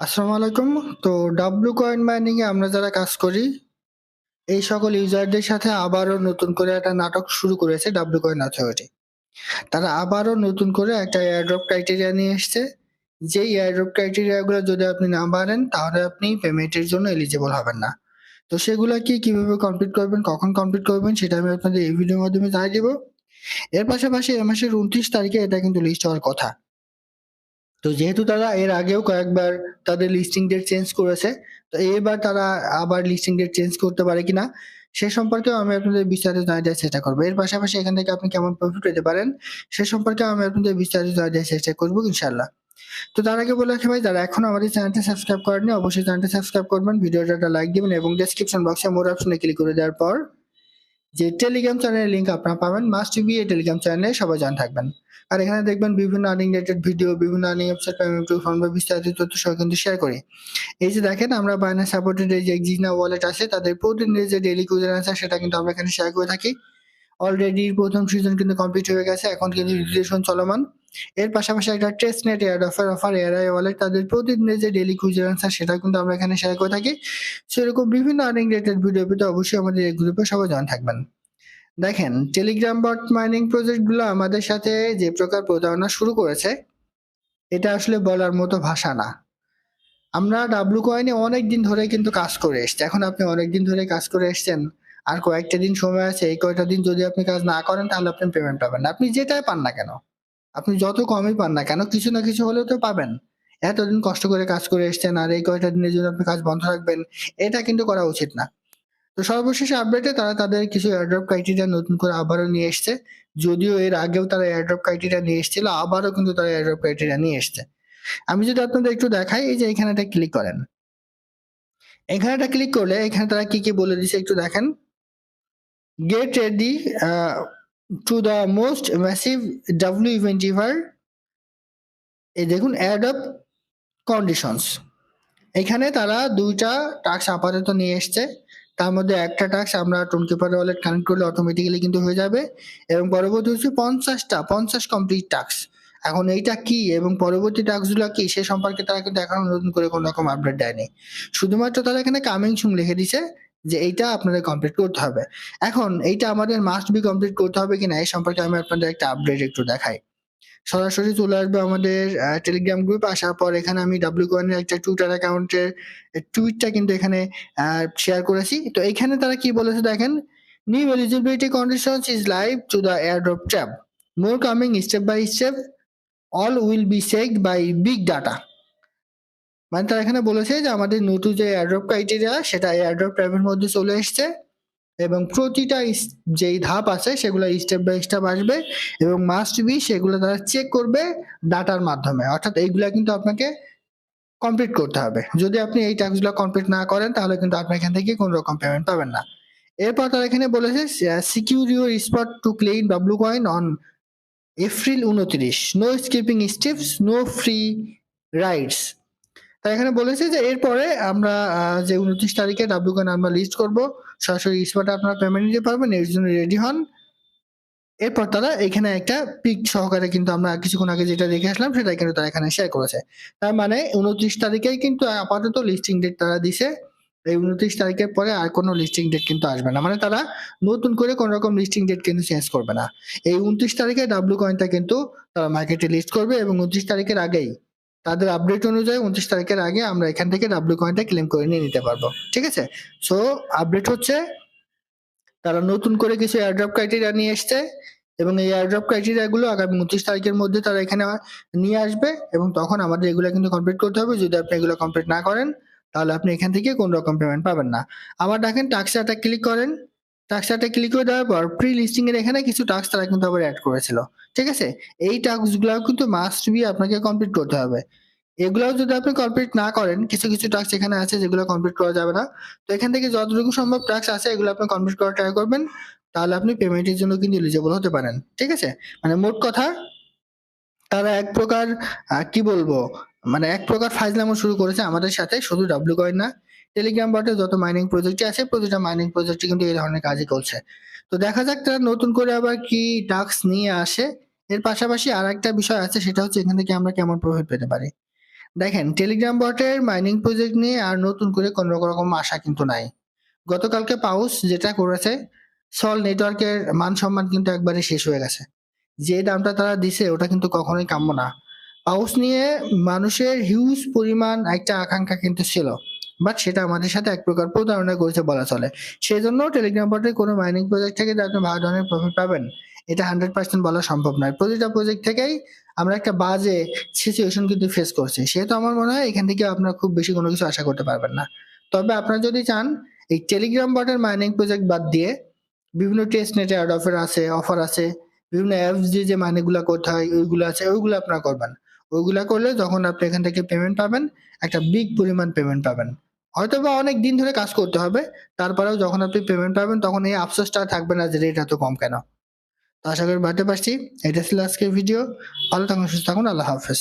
আসসালামু আলাইকুম। তো ডাব্লু কয়েন মাইনিং এ আমরা যারা কাজ করি, এই সকল ইউজারদের সাথে আবারও নতুন করে একটা নাটক শুরু করেছে ডাব্লু কয়েন অথরিটি তারা আবারও নতুন করে একটা এয়ারড্রপ ক্রাইটেরিয়া নিয়ে এসছে। যেই এয়ারড্রপ ক্রাইটেরিয়া গুলো যদি আপনি না পারেন তাহলে আপনি পেমেন্টের জন্য এলিজিবল হবেন না। তো সেগুলো কি কীভাবে কমপ্লিট করবেন, কখন কমপ্লিট করবেন, সেটা আমি আপনাদের এই ভিডিওর মাধ্যমে জানিয়ে দিব। এর পাশাপাশি এ মাসের উনত্রিশ তারিখে এটা কিন্তু লিস্ট হওয়ার কথা। তো যেহেতু তারা এর আগেও কয়েকবার তাদের লিস্টিং ডেট চেঞ্জ করেছে, তো এবার তারা আবার লিস্টিং ডেট চেঞ্জ করতে পারে কিনা, সে সম্পর্কেও আমি আপনাদের বিস্তারিত দেওয়ার চেষ্টা করব। এর পাশাপাশি এখান থেকে আপনি কেমন প্রফিট পেতে পারেন, সে সম্পর্কে আমি আপনাদের বিস্তারিত দেওয়ার চেষ্টা করব ইনশাল্লাহ তো তার আগে বলে রাখি ভাই, যারা এখন আমাদের চ্যানেলটি সাবস্ক্রাইব করেননি, অবশ্যই চ্যানেলটি সাবস্ক্রাইব করবেন ভিডিওটা লাইক দিবেন এবং ডেসক্রিপশন বক্সে মোর অপশনে ক্লিক করে দেওয়ার পর যে টেলিগ্রাম চ্যানেলের লিঙ্ক আপনারা পাবেন মাস্ট বি এই টেলিগ্রাম চ্যানেলে সবাই জান থাকবেন। আর এখানে দেখবেন বিভিন্ন আর্নিং রিলেটেড ভিডিও বিভিন্ন আর্নিং ওয়েবসাইট পেমেন্ট ফর্ম বা বিস্তারিত তথ্য সহ কিন্তু শেয়ার করি। এই যে দেখেন, আমরা বাইনান্স সাপোর্টেড এই যে এক্সিনা ওয়ালেট আছে, তাদের প্রতিদিন যে ডেইলি কুইজার আছে, সেটা কিন্তু আমরা এখানে শেয়ার করে থাকি। অলরেডি প্রথম সিজন কিন্তু কমপ্লিট হয়ে গেছে, এখন কিন্তু রিলেশন চলমান। এর পাশাপাশি একটা testnet air offer offer ARI wallet তাদের প্রতিদিনের যে ডেইলি কুইজার আনসার সেটা কিন্তু আমরা এখানে শেয়ার করে থাকি। সেরকম বিভিন্ন আর্নিং রিলেটেড ভিডিও পেতে অবশ্যই আমাদের এই গ্রুপে সবাই জয়েন থাকবেন। দেখেন টেলিগ্রাম বট মাইনিং প্রজেক্টগুলো আমাদের সাথে যে প্রকার প্রতারণা শুরু করেছে, এটা আসলে বলার মতো ভাষা না। আমরা ডাব্লু কয়েনে অনেক দিন ধরে কিন্তু কাজ করে এসছি। এখন আপনি অনেক দিন ধরে কাজ করে এসছেন। আর কয়েকটা দিন সময় আছে, এই কয়েকটা দিন যদি আপনি কাজ না করেন, তাহলে আপনি পেমেন্ট পাবেন আপনি যেটাই পান না কেন আপনি যত কমই পান না কেন, কিছু না কিছু হলেও তো পাবেন। এতদিন কষ্ট করে কাজ করে এসছেন আর এই কয়েকটা দিনের জন্য আপনি কাজ বন্ধ রাখবেন, এটা কিন্তু করা উচিত না। তো সর্বশেষ আপডেটে তারা তাদের কিছু এয়ারড্রপ ক্রাইটেরিয়া নতুন করে আবারও নিয়ে এসছে। যদিও এর আগেও তারা এয়ারড্রপ ক্রাইটেরিয়া নিয়ে এসেছিল, আবারও কিন্তু তারা এয়ারড্রপ ক্রাইটেরিয়া নিয়ে এসছে। আমি যদি আপনাদের একটু দেখাই, এই যে এখানে একটা ক্লিক করেন। এখানে একটা ক্লিক করলে এখানে তারা কি কি বলে দিচ্ছে একটু দেখেন। Get ready to the most massive W event ever এই দেখুন অ্যাডপ কন্ডিশনস এখানে তারা দুইটা টাস্ক আপাতত নিয়ে এসছে। তার মধ্যে একটা টাস্ক আমরা টোনকিপার ওয়ালেট কানেক্ট করলে অটোমেটিক্যালি কিন্তু হয়ে যাবে। এবং পরবর্তী হচ্ছে পঞ্চাশটা, পঞ্চাশ কমপ্লিট টাস্ক এখন এইটা কি এবং পরবর্তী টাস্কগুলো কি, সে সম্পর্কে তারা কিন্তু এখনও নতুন করে কোনো রকম আপডেট দেয়নি। শুধুমাত্র তারা এখানে কামিং সুম লিখে দিছে যে এইটা আপনাদের কমপ্লিট করতে হবে। এখন এইটা আমাদের মাস্ট বি কমপ্লিট করতে হবে কিনা এই সম্পর্কে আমি আপনাদের একটা আপডেট একটু দেখাই। সরাসরি চলে আসবে আমাদের টেলিগ্রাম গ্রুপ আসার পর এখানে আমি ডাব্লিউ কয়েনের একটা টুইটার অ্যাকাউন্টের টুইটটা কিন্তু এখানে শেয়ার করেছি। তো এখানে তারা কি বলেছে দেখেন? New eligibility conditions is live to the airdrop tab more coming step by step all will be checked by big data মানে তারা এখানে বলেছে যে আমাদের নতুন যে এয়ারড্রপ ক্রাইটেরিয়া সেটা এয়ারড্রপ ট্যাবের মধ্যে চলে এসছে এবং প্রতিটা যেই ধাপ আছে সেগুলো স্টেপ বাই স্টেপ আসবে এবং মাস্ট বি সেগুলো তারা চেক করবে ডাটার মাধ্যমে। অর্থাৎ এইগুলা কিন্তু আপনাকে কমপ্লিট করতে হবে। যদি আপনি এই টাস্কগুলো কমপ্লিট না করেন, তাহলে কিন্তু আপনি এখান থেকে কোনো রকম পেমেন্ট পাবেন না। এরপর তারা এখানে বলেছে secure your spot to claim W coin on April উনত্রিশ। No skipping steps no free rides এখানে বলেছে যে এরপরে আমরা যে উনত্রিশ তারিখে ডাব্লু কয়েন আমরা লিস্ট করব, সরাসরি স্পটে আপনারা পেমেন্ট নিতে পারবেন, এর জন্য রেডি হন। এরপর তারা এখানে একটা পিক সহকারে কিন্তু আমরা কিছুক্ষণ আগে যেটা দেখে আসলাম সেটা কিন্তু তারা এখানে শেয়ার করেছে। তার মানে উনত্রিশ তারিখেই কিন্তু আপাতত লিস্টিং ডেট তারা দিছে। এই উনত্রিশ তারিখের পরে আর কোনো লিস্টিং ডেট কিন্তু আসবে না। মানে তারা নতুন করে কোন রকম লিস্টিং ডেট কিন্তু চেঞ্জ করবে না। এই উনত্রিশ তারিখে ডাব্লু কয়েনটা কিন্তু তারা মার্কেটে লিস্ট করবে এবং উনত্রিশ তারিখের আগেই তাদের আপডেট অনুযায়ী উনত্রিশ তারিখের আগে আমরা এখান থেকে ডাব্লু কয়েনটা ক্লেম করে নিয়ে নিতে পারব, ঠিক আছে? সো আপডেট হচ্ছে, তারা নতুন করে কিছু এয়ারড্রপ ক্রাইটেরিয়া নিয়ে এসছে এবং এই এয়ারড্রপ ক্রাইটেরিয়া গুলো আগামী উনত্রিশ তারিখের মধ্যে তারা এখানে নিয়ে আসবে এবং তখন আমাদের এগুলো কিন্তু কমপ্লিট করতে হবে। যদি আপনি এগুলো কমপ্লিট না করেন, তাহলে আপনি এখান থেকে কোন রকম পেমেন্ট পাবেন না। আবার দেখেন টাক্সাটা ক্লিক করেন। টাক্সাটা ক্লিক করে দেওয়ার পর প্রি লিস্টিং এর এখানে কিছু টাস্ক তারা কিন্তু আবার অ্যাড করেছিল। ঠিক আছে? এই টাস্কগুলো কিন্তু মাস্ট বি আপনাকে কমপ্লিট করতে হবে। এগুলোও যদি আপনি কমপ্লিট না করেন, কিছু কিছু টাস্ক এখানে আছে যেগুলো কমপ্লিট করা যাবে না। তো এখান থেকে যতটুকু সম্ভব টাস্ক আছে, এগুলো আপনি কমপ্লিট করার ট্রাই করবেন। তাহলে আপনি পেমেন্টের জন্য কিন্তু এলিজিবল হতে পারেন। ঠিক আছে? মানে মোট কথা, তারা এক প্রকার কি বলব? মানে এক প্রকার ফাইজলামো শুরু করেছে আমাদের সাথে, শুধু ডাব্লু কয়েন না। টেলিগ্রাম বটে যত মাইনিং প্রজেক্ট আছে, প্রতিটা মাইনিং প্রজেক্ট কিন্তু এই ধরনের কাজই করছে। তো দেখা যাক তারা নতুন করে আবার কি টাস্ক নিয়ে আসে। এর পাশাপাশি আর একটা বিষয় আছে, সেটা হচ্ছে এখান থেকে আমরা কেমন প্রফিট পেতে পারি। দেখেন টেলিগ্রাম বটের মাইনিং প্রজেক্ট নিয়ে আর নতুন করে কোনো রকম আশা কিন্তু নাই। গতকালকে পাউস যেটা করেছে সল নেটওয়ার্কের মান সম্মান কিন্তু একবারে শেষ হয়ে গেছে। যে দামটা তারা দিছে, ওটা কিন্তু কখনোই কাম্য না। পাউস নিয়ে মানুষের হিউজ পরিমাণ একটা আকাঙ্ক্ষা কিন্তু ছিল। বাট সেটা আমাদের সাথে এক প্রকার প্রতারণা করেছে বলা চলে। সেই জন্য টেলিগ্রাম বটের কোনো মাইনিং প্রজেক্ট থেকে যে আপনি ভালো ধরনের প্রফিট পাবেন। এটা হান্ড্রেড পার্সেন্ট বলা সম্ভব নয়। প্রতিটা প্রজেক্ট থেকেই আমরা একটা বাজে সিচুয়েশন কিন্তু ফেস করছি। সেহেতু আমার মনে হয় এখান থেকে আপনারা খুব বেশি কোনো কিছু আশা করতে পারবেন না। তবে আপনারা যদি চান, এই টেলিগ্রাম বটের মাইনিং প্রজেক্ট বাদ দিয়ে বিভিন্ন টেস্ট নেটে অ্যাড অফার আছে অফার আছে, বিভিন্ন অ্যাপস দিয়ে যে মাইনিংগুলো করতে হয়, ওইগুলো আছে, ওইগুলো আপনারা করবেন। ওইগুলা করলে যখন আপনি এখান থেকে পেমেন্ট পাবেন, একটা বিগ পরিমাণ পেমেন্ট পাবেন। হয়তো বা অনেক দিন ধরে কাজ করতে হবে, তারপরেও যখন আপনি পেমেন্ট পাবেন তখন এই আফসোসটা থাকবে না যে রেট এত কম কেন। তো আশা করি বাড়তে পারছি, এটা ছিল আজকের ভিডিও ভালো থাকুন, সুস্থ থাকুন, আল্লাহ হাফেজ।